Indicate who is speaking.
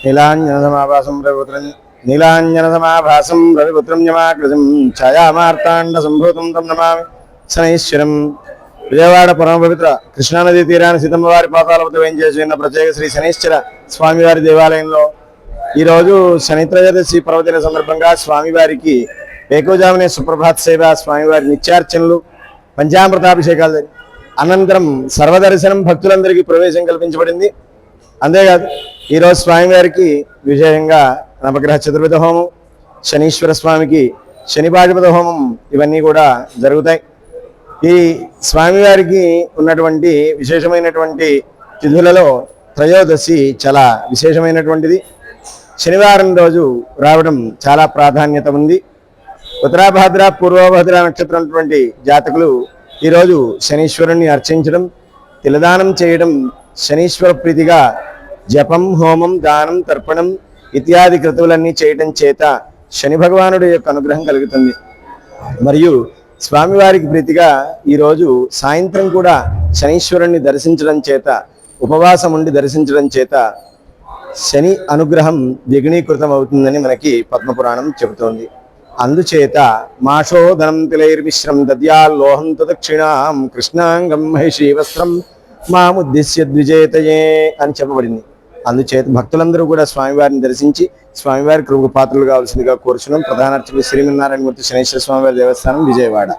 Speaker 1: నీలాంజనసమాభాసం రవిపుత్రం నీలాంజనసమాభాసం రవిపుత్రం యమాకృతం ఛాయామార్తాండ సంభూతం తం నమామి శనైశ్వరం విజయవాడ పరమ పవిత్ర కృష్ణానదీ తీరాన సీతమ్మవారి పాతాల వద్ద వేయించేసి ఉన్న ప్రత్యేక శ్రీ శనైశ్వర స్వామివారి దేవాలయంలో ఈరోజు శని త్రయోదశి పర్వదిన సందర్భంగా స్వామివారికి వేకోజామునే సుప్రభాత్ సేవ స్వామివారి నిత్యార్చనలు పంచామృతాభిషేకాలు అనంతరం సర్వదర్శనం భక్తులందరికీ ప్రవేశం కల్పించబడింది. అంతేకాదు ఈరోజు స్వామివారికి విశేషంగా నవగ్రహ చతుర్విధ హోమం శనీశ్వర స్వామికి శనిపాశుపత హోమం ఇవన్నీ కూడా జరుగుతాయి. ఈ స్వామివారికి ఉన్నటువంటి విశేషమైనటువంటి తిథులలో త్రయోదశి చాలా విశేషమైనటువంటిది. శనివారం రోజు రావడం చాలా ప్రాధాన్యత ఉంది. ఉత్తరాభాద్ర పూర్వభద్ర నక్షత్రం అటువంటి జాతకులు ఈరోజు శనీశ్వరుణ్ణి అర్చించడం తిలదానం చేయడం శనీశ్వర ప్రీతిగా జపం హోమం దానం తర్పణం ఇత్యాది క్రతువులన్నీ చేయటం చేత శని భగవానుడి యొక్క అనుగ్రహం కలుగుతుంది. మరియు స్వామివారికి ప్రీతిగా ఈరోజు సాయంత్రం కూడా శనీశ్వరుణ్ణి దర్శించడం చేత ఉపవాసం ఉండి దర్శించడం చేత శని అనుగ్రహం ద్విగుణీకృతం అవుతుందని మనకి పద్మపురాణం చెబుతోంది. అందుచేత మాషోధనం తిలైర్మిశ్రం దద్యాల్లోహం తదక్షిణాం కృష్ణాంగం మహిషీ వస్త్రం మాముద్దిశ్య ద్విజేతయే అని చెప్పబడింది. అందుచేత భక్తులందరూ కూడా స్వామివారిని దర్శించి స్వామివారి కృపకు పాత్రలు కావాల్సిందిగా కోరుచున్నాం. ప్రధాన అర్చకులు శ్రీమన్నారాయణమూర్తి శనేశ్వర స్వామివారి దేవస్థానం విజయవాడ.